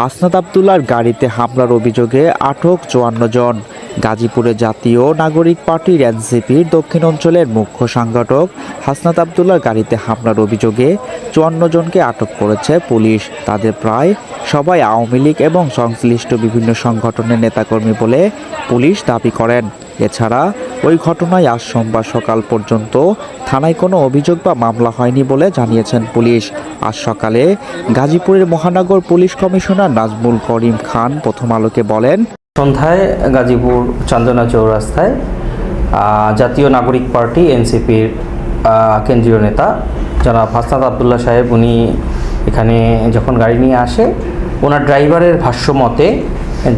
হাসনাত আবদুল্লার গাড়িতে হামলার অভিযোগে আটক চুয়ান্ন জন। গাজীপুরে জাতীয় নাগরিক পার্টির এনসিপির দক্ষিণ অঞ্চলের মুখ্য সংগঠক হাসনাত আবদুল্লার গাড়িতে হামলার অভিযোগে চুয়ান্ন জনকে আটক করেছে পুলিশ। তাদের প্রায় সবাই আওয়ামী লীগ এবং সংশ্লিষ্ট বিভিন্ন সংগঠনের নেতাকর্মী বলে পুলিশ দাবি করেন। এছাড়া ওই ঘটনায় আজ সোমবার সকাল পর্যন্ত থানায় কোনো অভিযোগ বা মামলা হয়নি বলে জানিয়েছেন পুলিশ। আজ সকালে গাজীপুরের মহানগর পুলিশ কমিশনার নাজমুল করিম খান প্রথম আলোকে বলেন, সন্ধ্যায় গাজীপুর চান্দনা চৌরাস্তায় জাতীয় নাগরিক পার্টি এনসিপির কেন্দ্রীয় নেতা জনাব হাসনাত আবদুল্লাহ সাহেব উনি এখানে যখন গাড়ি নিয়ে আসে, ওনার ড্রাইভারের ভাষ্য মতে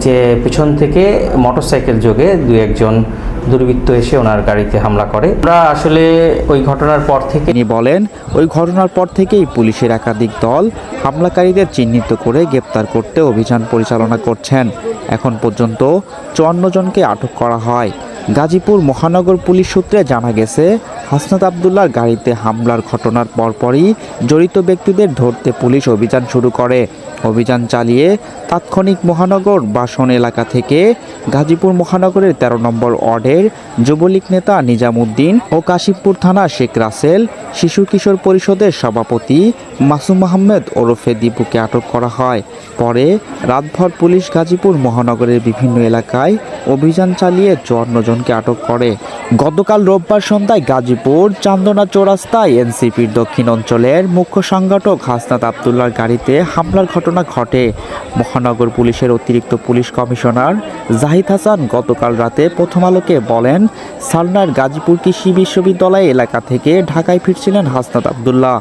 যে পিছন থেকে মোটরসাইকেল যোগে দু একজন দুর্বৃত্ত এসে ওনার গাড়িতে হামলা করে। ওরা আসলে ওই ঘটনার পর থেকে তিনি বলেন, ওই ঘটনার পর থেকেই পুলিশের একাধিক দল হামলাকারীদের চিহ্নিত করে গ্রেপ্তার করতে অভিযান পরিচালনা করছেন। এখন পর্যন্ত চুয়ান্ন জনকে আটক করা হয়। গাজীপুর মহানগর পুলিশ সূত্রে জানা গেছে হাসনাত আবদুল্লার গাড়িতে হামলার ঘটনার পরপরই জড়িত ব্যক্তিদের ধরতে পুলিশ অভিযান শুরু করে। অভিযান চালিয়ে তাৎক্ষণিক মহানগর বাসন এলাকা থেকে গাজীপুর মহানগরের তেরো নম্বর ওয়ার্ডের যুবলীগ নেতা নিজামুদ্দিন ও কাশিমপুর থানা শেখ রাসেল, শিশু কিশোর পরিষদের সভাপতি মাসুম আহমেদ ওরফে দীপুকে আটক করা হয়। পরে রাতভর পুলিশ গাজীপুর মহানগরের বিভিন্ন এলাকায় অভিযান চালিয়ে চুয়ান্ন জনকে আটক করে। গতকাল রোববার সন্ধ্যায় গাজীপুর চান্দনা চৌরাস্তায় এনসিপির দক্ষিণ অঞ্চলের মুখ্য সংগঠক হাসনাত আবদুল্লার গাড়িতে হামলার ঘটনা ঘটে। মহানগর পুলিশের অতিরিক্ত পুলিশ কমিশনার জাহিদ হাসান গতকাল রাতে প্রথম আলোকে বলেন, সালনার গাজীপুর কৃষি বিশ্ববিদ্যালয় এলাকা থেকে ঢাকায় ফিরছিলেন হাসনাত আবদুল্লাহ।